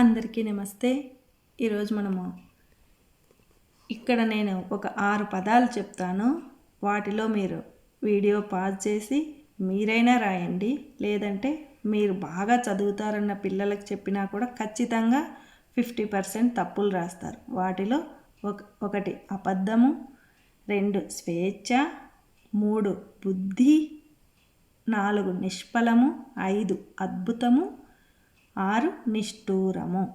అందరికీ నమస్తే. ఈరోజు మనము ఇక్కడ నేను ఒక ఆరు పదాలు చెప్తాను. వాటిలో మీరు వీడియో పాజ్ చేసి మీరైనా రాయండి. లేదంటే మీరు బాగా చదువుతారన్న పిల్లలకు చెప్పినా కూడా ఖచ్చితంగా ఫిఫ్టీ పర్సెంట్ తప్పులు రాస్తారు. వాటిలో ఒక ఒకటి అబద్ధము రెండు స్వేచ్ఛ మూడు బుద్ధి నాలుగు నిష్ఫలము ఐదు అద్భుతము ఆరు నిష్ఠూరము.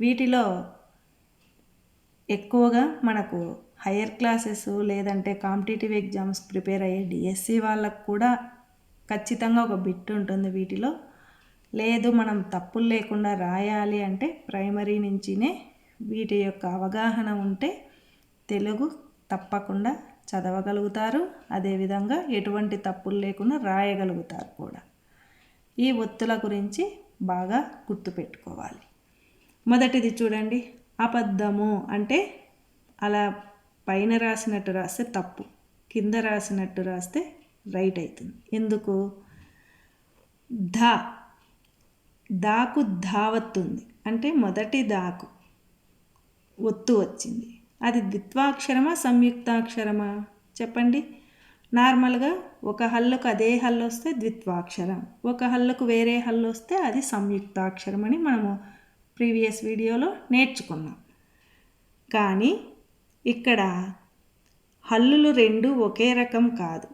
వీటిలో ఎక్కువగా మనకు హయ్యర్ క్లాసెస్ లేదంటే కాంపిటేటివ్ ఎగ్జామ్స్ ప్రిపేర్ అయ్యే డిఎస్సి వాళ్ళకు కూడా ఖచ్చితంగా ఒక బిట్ ఉంటుంది వీటిలో. లేదు మనం తప్పులు లేకుండా రాయాలి అంటే ప్రైమరీ నుంచినే వీటి యొక్క అవగాహన ఉంటే తెలుగు తప్పకుండా చదవగలుగుతారు. అదేవిధంగా ఎటువంటి తప్పులు లేకుండా రాయగలుగుతారు కూడా. ఈ ఒత్తుల గురించి బాగా గుర్తుపెట్టుకోవాలి. మొదటిది చూడండి అబద్ధము అంటే అలా పైన రాసినట్టు రాస్తే తప్పు కింద రాసినట్టు రాస్తే రైట్ అవుతుంది ఎందుకు? ధా దాకు ధావత్తుంది. అంటే మొదటి దాకు ఒత్తు వచ్చింది. అది ద్విత్వాక్షరమా సంయుక్తాక్షరమా? చెప్పండి. నార్మల్గా ఒక హల్లుకు అదే హల్లు వస్తే ద్విత్వాక్షరం ఒక హల్లుకు వేరే హల్లు వస్తే అది సంయుక్తాక్షరం అని మనము ప్రీవియస్ వీడియోలో నేర్చుకున్నాం. కానీ ఇక్కడ హల్లులు రెండు ఒకే రకం కాదు.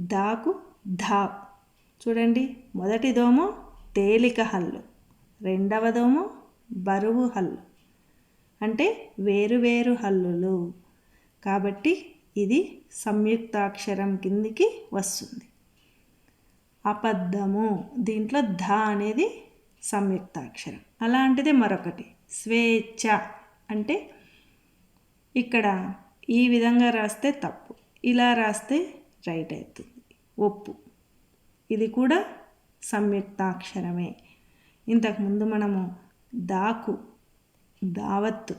దాకు ధా. చూడండి మొదటిదోమో తేలిక హల్లు రెండవదోమో బరువు హల్లు. అంటే వేరువేరు హల్లులు. కాబట్టి ఇది సంయుక్తాక్షరం కిందికి వస్తుంది. అబద్ధము దీంట్లో ధ అనేది సంయుక్తాక్షరం. అలాంటిదే మరొకటి స్వేచ్ఛ అంటే ఇక్కడ ఈ విధంగా రాస్తే తప్పు ఇలా రాస్తే రైట్ అవుతుంది ఒప్పు. ఇది కూడా సంయుక్తాక్షరమే. ఇంతకుముందు మనము దాకు దావత్తు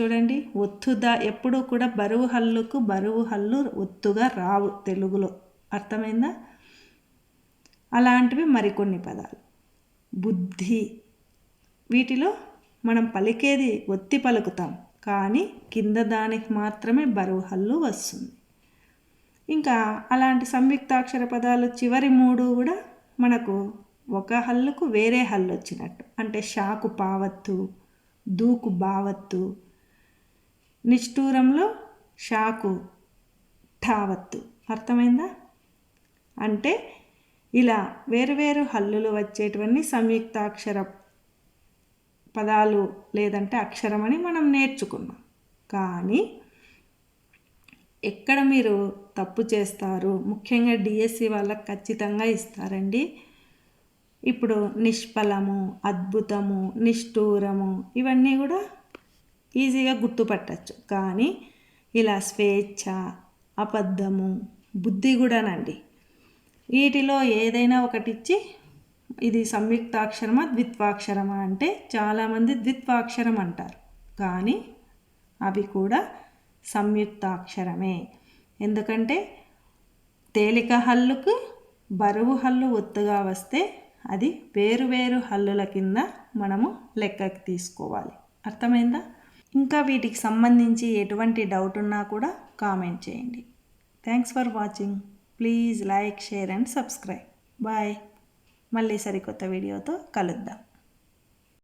చూడండి ఒత్తుదా ఎప్పుడూ కూడా బరువు హల్లుకు బరువు హల్లు ఒత్తుగా రావు తెలుగులో. అర్థమైందా? అలాంటివి మరికొన్ని పదాలు. బుద్ధి. వీటిలో మనం పలికేది ఒత్తి పలుకుతాం కానీ కింద దానికి మాత్రమే బరువు హల్లు వస్తుంది. ఇంకా అలాంటి సంయుక్తాక్షర పదాలు చివరి మూడు కూడా మనకు ఒక హల్లుకు వేరే హల్లు వచ్చినట్టు. అంటే షాకు పావత్తు దూకు బావత్తు నిష్ఠూరంలో షాకు ఠావత్తు. అర్థమైందా? అంటే ఇలా వేరువేరు హల్లులు వచ్చేటివన్నీ సంయుక్తాక్షర పదాలు లేదంటే అక్షరం అని మనం నేర్చుకున్నాం. కానీ ఎక్కడ మీరు తప్పు చేస్తారు? ముఖ్యంగా డిఎస్సి వాళ్ళకి ఖచ్చితంగా ఇస్తారండి. ఇప్పుడు నిష్ఫలము అద్భుతము నిష్ఠూరము ఇవన్నీ కూడా ఈజీగా గుర్తుపట్టచ్చు. కానీ ఇలా స్వేచ్ఛ అబద్ధము బుద్ధి కూడానండి. వీటిలో ఏదైనా ఒకటి ఇచ్చి ఇది సంయుక్తాక్షరమా ద్విత్వాక్షరమా అంటే చాలామంది ద్విత్వాక్షరం అంటారు. కానీ అవి కూడా సంయుక్తాక్షరమే. ఎందుకంటే తేలిక హల్లుకు బరువు హల్లు ఒత్తుగా వస్తే అది వేరు వేరు హల్లుల కింద మనము లెక్కకి తీసుకోవాలి. అర్థమైందా? ఇంకా వీటికి సంబంధించి ఎటువంటి డౌట్ ఉన్నా కూడా కామెంట్ చేయండి. Thanks for watching please like share and subscribe bye మళ్ళీ సరికొత్త వీడియోతో కలుద్దాం.